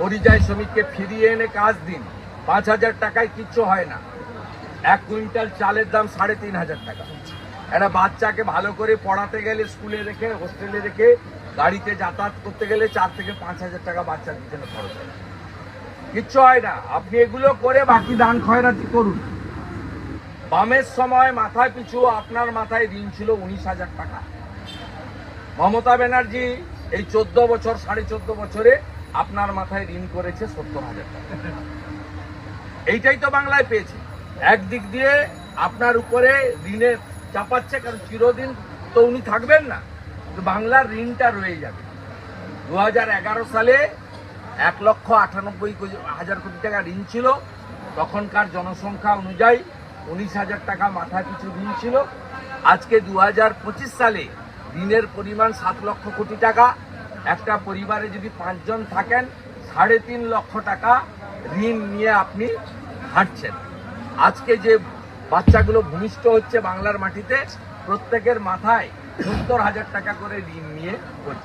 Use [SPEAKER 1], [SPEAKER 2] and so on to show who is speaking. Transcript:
[SPEAKER 1] পরিযায়ী শ্রমিককে ফিরিয়ে এনে কাজ দিন। পাঁচ হাজার টাকায় কিচ্ছু হয় না। এক কুইন্টাল চালের দাম সাড়ে তিন হাজার টাকা। একটা বাচ্চাকে ভালো করে পড়াতে গেলে, স্কুলে রেখে, হোস্টেলে রেখে, গাড়িতে যাতায়াত করতে গেলে চার থেকে পাঁচ হাজার টাকা বাচ্চার পিছনে খরচ হয়। কিচ্ছু হয় না। আপনি এগুলো করে বাকি দান খয়রাতি করুন। বামের সময় মাথায় পিছু, আপনার মাথায় ঋণ ছিল উনিশ হাজার টাকা। মমতা ব্যানার্জি এই চোদ্দ বছর, সাড়ে চোদ্দ বছরে আপনার মাথায় ঋণ করেছে সত্তর হাজার টাকা। এইটাই তো বাংলায় পেয়েছে। একদিক দিয়ে আপনার উপরে ঋণে চাপাচ্ছে, কারণ চিরদিন তো উনি থাকবেন না। বাংলার ঋণটা রয়ে যাবে। দু হাজার এগারো সালে এক লক্ষ আটানব্বই হাজার কোটি টাকা ঋণ ছিল। তখনকার জনসংখ্যা অনুযায়ী উনিশ হাজার টাকা মাথা পিছু ঋণ ছিল। আজকে দু হাজার পঁচিশ সালে ঋণের পরিমাণ সাত লক্ষ কোটি টাকা। একটা পরিবারে যদি পাঁচজন থাকেন, সাড়ে তিন লক্ষ টাকা ঋণ নিয়ে আপনি হাঁটছেন। আজকে যে বাচ্চাগুলো ভূমিষ্ঠ হচ্ছে বাংলার মাটিতে, প্রত্যেকের মাথায় সত্তর হাজার টাকা করে ঋণ নিয়ে করছে